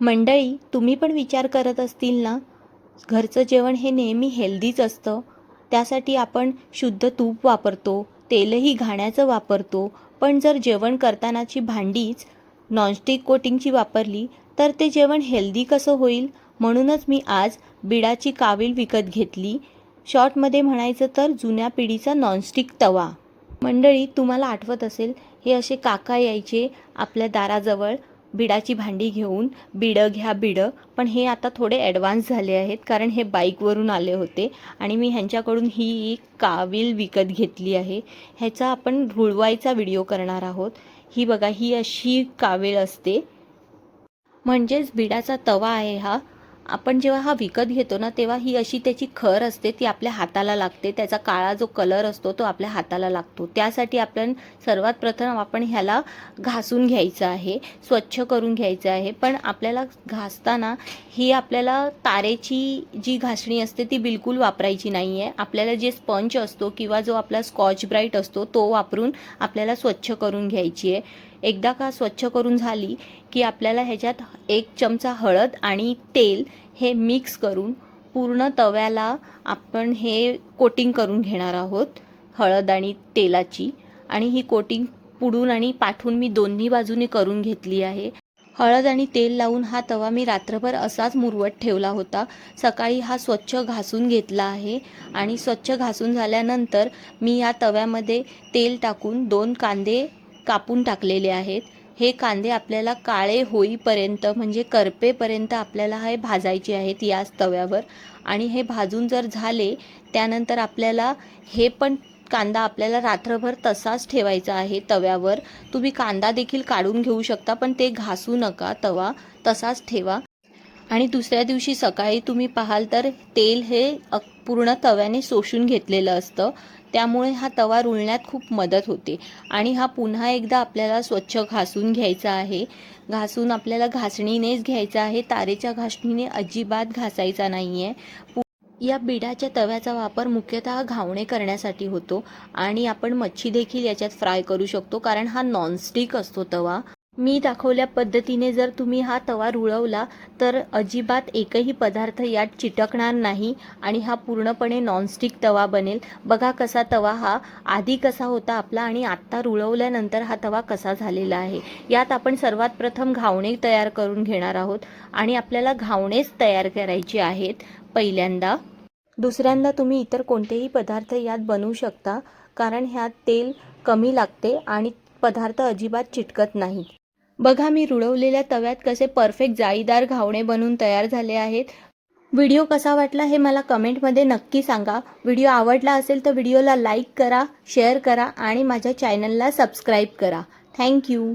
मंडळी तुम्ही पण विचार करत असतील ना? घरचं जेवण हे नेहमी हेल्दीच असतं. त्यासाठी आपण शुद्ध तूप वापरतो तेलही घाण्याचं वापरतो. पण जर जेवण करतानाची भांडीच नॉनस्टिक कोटिंगची वापरली तर ते जेवण हेल्दी कसं होईल? म्हणूनच मी आज बिडाची कावील विकत घेतली. शॉर्टमध्ये म्हणायचं तर जुन्या पिढीचा नॉनस्टिक तवा. मंडळी तुम्हाला आठवत असेल हे असे काका यायचे आपल्या दाराजवळ. बिडाची भांडी घेऊन बिडं घ्या बिडं. पण हे आता थोडे ॲडव्हान्स झाले आहेत कारण हे बाईकवरून आले होते आणि मी ह्यांच्याकडून ही एक कावील विकत घेतली आहे. ह्याचा आपण रुळवायचा व्हिडिओ करणार आहोत. ही बघा ही अशी कावीळ असते. म्हणजेच बिडाचा तवा आहे हा. आपण जेव्हा हा विकत घेतो ना तेव्हा ही अशी त्याची खर असते ती आपल्या हाताला लागते. त्याचा काळा जो कलर असतो तो आपल्या हाताला लागतो. त्यासाठी आपण सर्वात प्रथम आपण ह्याला घासून घ्यायचं आहे स्वच्छ करून घ्यायचं आहे. पण आपल्याला घासताना ही आपल्याला तारेची जी घासणी असते ती बिलकुल वापरायची नाही आहे आपल्याला जे स्पंज असतो किंवा जो आपला स्कॉच ब्राईट असतो तो वापरून आपल्याला स्वच्छ करून घ्यायची आहे. एकदा का स्वच्छ करून झाली की आपल्याला ह्याच्यात एक चमचा हळद आणि तेल हे मिक्स करून पूर्ण तव्याला आपण हे कोटिंग करून घेणार आहोत हळद आणि तेलाची. आणि ही कोटिंग पुढून आणि पाठून मी दोन्ही बाजूने करून घेतली आहे. हळद आणि तेल लावून हा तवा मी रात्रभर असाच मुरवत ठेवला होता. सकाळी हा स्वच्छ घासून घेतला आहे आणि स्वच्छ घासून झाल्यानंतर मी या तव्यामध्ये तेल टाकून दोन कांदे कापून टाकलेले आहेत. हे कांदे आपल्याला काळे होईपर्यंत म्हणजे करपेपर्यंत आपल्याला हे भाजायचे आहेत याच तव्यावर. आणि हे भाजून जर झाले त्यानंतर आपल्याला हे पण कांदा आपल्याला रात्रभर तसाच ठेवायचा आहे तव्यावर. तुम्ही कांदा देखील काढून घेऊ शकता पण ते घासू नका. तवा तसाच ठेवा. आणि दुसऱ्या दिवशी सकाळी तुम्ही पाहाल तर तेल हे पूर्ण तव्याने शोषून घेतलेलं असतं. त्यामुळे हा तवा रुळण्यात खूप मदत होते. आणि हा पुन्हा एकदा आपल्याला स्वच्छ घासून घ्यायचा आहे. घासून आपल्याला घासणीनेच घ्यायचा आहे. तारेच्या घासणीने अजिबात घासायचा नाही आहे या बिडाच्या तव्याचा वापर मुख्यतः घावणे करण्यासाठी होतो. आणि आपण मच्छी देखील याच्यात फ्राय करू शकतो. कारण हा नॉनस्टिक असतो तवा. मी दाखवल्या पद्धतीने जर तुम्ही हा तवा रुळवला तर अजिबात एकही पदार्थ यात चिटकणार नाही आणि हा पूर्णपणे नॉनस्टिक तवा बनेल. बघा कसा तवा हा आधी कसा होता आपला आणि आत्ता रुळवल्यानंतर हा तवा कसा झालेला आहे. यात आपण सर्वात प्रथम घावणे तयार करून घेणार आहोत आणि आपल्याला घावणेच तयार करायचे आहेत पहिल्यांदा. दुसऱ्यांदा तुम्ही इतर कोणतेही पदार्थ यात बनवू शकता कारण ह्यात तेल कमी लागते आणि पदार्थ अजिबात चिटकत नाहीत. बघा मी रुळवलेल्या तव्यात कसे परफेक्ट जाळीदार घावणे बनून तयार झाले आहेत. व्हिडिओ कसा वाटला हे मला कमेंटमध्ये नक्की सांगा. व्हिडिओ आवडला असेल तर व्हिडिओला लाईक करा शेअर करा आणि माझ्या चॅनलला सबस्क्राईब करा. थँक्यू